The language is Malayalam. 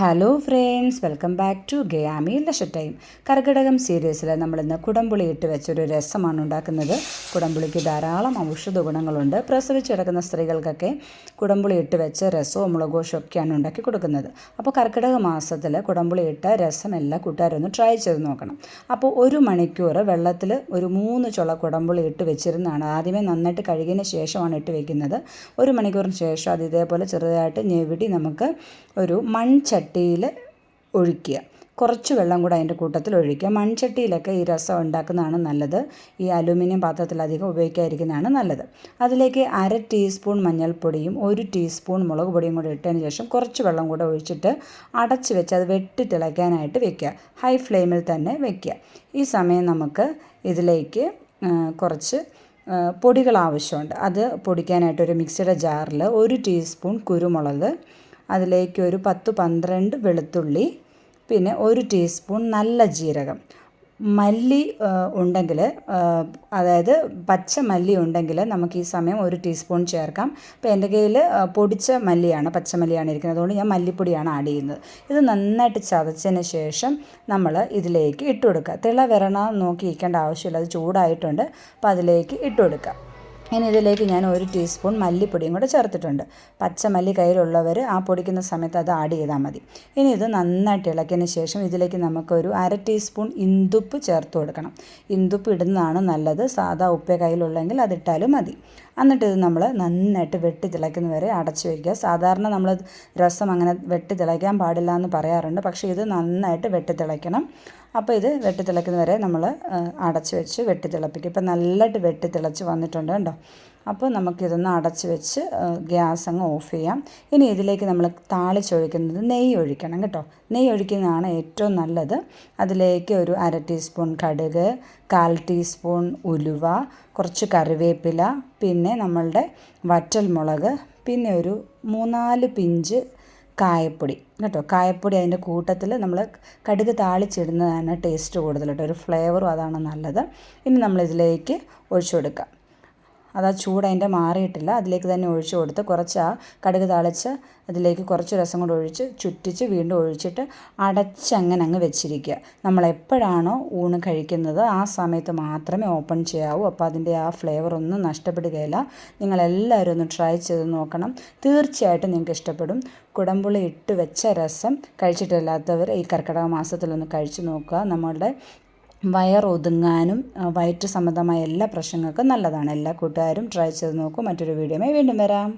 Hello friends welcome back to ഗയാമി ലഷ ടൈം കർക്കിടകം സീരീസിൽ നമ്മളിന്ന് കുടംപുളി ഇട്ട് വെച്ചൊരു രസമാണ് ഉണ്ടാക്കുന്നത്. കുടംപുളിക്ക് ധാരാളം ഔഷധ ഗുണങ്ങളുണ്ട്. പ്രസവിച്ചെടുക്കുന്ന സ്ത്രീകൾക്കൊക്കെ കുടംപുളി ഇട്ട് വെച്ച് രസവും മുളകോശവും ഒക്കെയാണ് ഉണ്ടാക്കി കൊടുക്കുന്നത്. അപ്പോൾ കർക്കിടക മാസത്തിൽ കുടംപുളി ഇട്ട രസം എല്ലാ കൂട്ടുകാരൊന്ന് ട്രൈ ചെയ്ത് നോക്കണം. അപ്പോൾ ഒരു മണിക്കൂർ വെള്ളത്തിൽ ഒരു മൂന്ന് ചുള കുടംപുളി ഇട്ട് വെച്ചിരുന്നതാണ്. ആദ്യമേ നന്നായിട്ട് കഴുകിയതിന് ശേഷമാണ് ഇട്ട് വെക്കുന്നത്. ഒരു മണിക്കൂറിന് ശേഷം അത് ഇതേപോലെ ചെറുതായിട്ട് ഞെവിടി നമുക്ക് ഒരു മൺചട്ടിയിൽ ഒഴിക്കുക. കുറച്ച് വെള്ളം കൂടെ അതിന്റെ കൂട്ടത്തിൽ ഒഴിക്കുക. മൺചട്ടിയിലൊക്കെ ഈ രസം ഉണ്ടാക്കുന്നതാണ് നല്ലത്. ഈ അലുമിനിയം പാത്രത്തിൽ അധികം ഉപയോഗിക്കാതിരിക്കുന്നതാണ് നല്ലത്. അതിലേക്ക് അര ടീസ്പൂൺ മഞ്ഞൾപ്പൊടിയും ഒരു ടീസ്പൂൺ മുളക് പൊടിയും കൂടെ ഇട്ടതിന് ശേഷം കുറച്ച് വെള്ളം കൂടെ ഒഴിച്ചിട്ട് അടച്ച് വെച്ച് അത് വെട്ടി തിളയ്ക്കാനായിട്ട് വെക്കുക. ഹൈ ഫ്ലെയിമിൽ തന്നെ വെക്കുക. ഈ സമയം നമുക്ക് ഇതിലേക്ക് കുറച്ച് പൊടികൾ ആവശ്യമുണ്ട്. അത് പൊടിക്കാനായിട്ട് ഒരു മിക്സിയുടെ ജാറിൽ ഒരു ടീസ്പൂൺ കുരുമുളക് അതിലേക്ക് ഒരു പത്ത് പന്ത്രണ്ട് വെളുത്തുള്ളി പിന്നെ ഒരു ടീസ്പൂൺ നല്ല ജീരകം. മല്ലി ഉണ്ടെങ്കിൽ അതായത് പച്ച മല്ലി ഉണ്ടെങ്കിൽ നമുക്ക് ഈ സമയം ഒരു ടീസ്പൂൺ ചേർക്കാം. അപ്പോൾ എന്റെ കയ്യിൽ പൊടിച്ച മല്ലിയാണ് പച്ചമല്ലിയാണ് ഇരിക്കുന്നത്. അതുകൊണ്ട് ഞാൻ മല്ലിപ്പൊടിയാണ് ആഡ് ചെയ്യുന്നത്. ഇത് നന്നായിട്ട് ചതച്ചതിന് ശേഷം നമ്മൾ ഇതിലേക്ക് ഇട്ട് കൊടുക്കുക. തിള നോക്കി ഇരിക്കേണ്ട ആവശ്യമില്ല. അത് ചൂടായിട്ടുണ്ട്. അപ്പോൾ അതിലേക്ക് ഇട്ട് കൊടുക്കുക. ഇനി ഇതിലേക്ക് ഞാൻ ഒരു ടീസ്പൂൺ മല്ലിപ്പൊടിയും കൂടെ ചേർത്തിട്ടുണ്ട്. പച്ചമല്ലി കയ്യിലുള്ളവർ ആ പൊടിക്കുന്ന സമയത്ത് അത് ആഡ് ചെയ്താൽ മതി. ഇനി ഇത് നന്നായിട്ട് ഇളക്കിയതിന് ശേഷം ഇതിലേക്ക് നമുക്കൊരു അര ടീസ്പൂൺ ഇന്തുപ്പ് ചേർത്ത് കൊടുക്കണം. ഇന്തുപ്പ് ഇടുന്നതാണ് നല്ലത്. സാധാ ഉപ്പ കയ്യിലുള്ളെങ്കിൽ അതിട്ടാലും മതി. എന്നിട്ട് ഇത് നമ്മൾ നന്നായിട്ട് വെട്ടി തിളയ്ക്കുന്നവരെ അടച്ചു വയ്ക്കുക സാധാരണ നമ്മൾ രസം അങ്ങനെ വെട്ടി തിളയ്ക്കാൻ പാടില്ല എന്ന് പറയാറുണ്ട്. പക്ഷേ ഇത് നന്നായിട്ട് വെട്ടി തിളയ്ക്കണം. അപ്പോൾ ഇത് വെട്ടി തിളയ്ക്കുന്ന വരെ നമ്മൾ അടച്ച് വെച്ച് വെട്ടി തിളപ്പിക്കും ഇപ്പം നല്ലതായിട്ട് വെട്ടി തിളച്ച് വന്നിട്ടുണ്ട് കേട്ടോ അപ്പോൾ നമുക്കിതൊന്ന് അടച്ച് വെച്ച് ഗ്യാസ് അങ്ങ് ഓഫ് ചെയ്യാം. ഇനി ഇതിലേക്ക് നമ്മൾ താളിച്ചൊഴിക്കുന്നത് നെയ്യ് ഒഴിക്കണം കേട്ടോ. നെയ്യ് ഒഴിക്കുന്നതാണ് ഏറ്റവും നല്ലത്. അതിലേക്ക് ഒരു അര ടീസ്പൂൺ കടുക് കാൽ ടീസ്പൂൺ ഉലുവ കുറച്ച് കറിവേപ്പില പിന്നെ നമ്മളുടെ വറ്റൽ മുളക് പിന്നെ ഒരു മൂന്നാൽ പിഞ്ച് കായപ്പൊടി. കേട്ടോ കായപ്പൊടി അതിന്റെ കൂട്ടത്തിൽ നമ്മൾ കടുക് താളിച്ചിടുന്നതാണ് ടേസ്റ്റ് കൂടുതൽ കേട്ടോ. ഒരു ഫ്ലേവറും അതാണ് നല്ലത്. ഇനി നമ്മളിതിലേക്ക് ഒഴിച്ചു കൊടുക്കാം. അത് ആ ചൂട് അതിന്റെ മാറിയിട്ടില്ല. അതിലേക്ക് തന്നെ ഒഴിച്ചു കൊടുത്ത് കുറച്ച് ആ കടുക് തളിച്ച് അതിലേക്ക് കുറച്ച് രസം കൂടെ ഒഴിച്ച് ചുറ്റിച്ച് വീണ്ടും ഒഴിച്ചിട്ട് അടച്ചങ്ങനെ അങ്ങ് വെച്ചിരിക്കുക. നമ്മൾ എപ്പോഴാണോ ഊണ് കഴിക്കുന്നത് ആ സമയത്ത് മാത്രമേ ഓപ്പൺ ചെയ്യാവൂ. അപ്പോൾ അതിന്റെ ആ ഫ്ലേവർ ഒന്നും നഷ്ടപ്പെടുകയില്ല. നിങ്ങളെല്ലാവരും ഒന്ന് ട്രൈ ചെയ്ത് നോക്കണം. തീർച്ചയായിട്ടും നിങ്ങൾക്ക് ഇഷ്ടപ്പെടും. കുടംപുളി ഇട്ട് വെച്ച രസം കഴിച്ചിട്ടില്ലാത്തവർ ഈ കർക്കിടക മാസത്തിലൊന്ന് കഴിച്ചു നോക്കുക. നമ്മളുടെ വയറൊതുങ്ങാനും വയറ്റ് സംബന്ധമായ എല്ലാ പ്രശ്നങ്ങൾക്കും നല്ലതാണ്. എല്ലാ കൂട്ടുകാരും ട്രൈ ചെയ്ത് നോക്കൂ. മറ്റൊരു വീഡിയോയുമായി വീണ്ടും വരാം.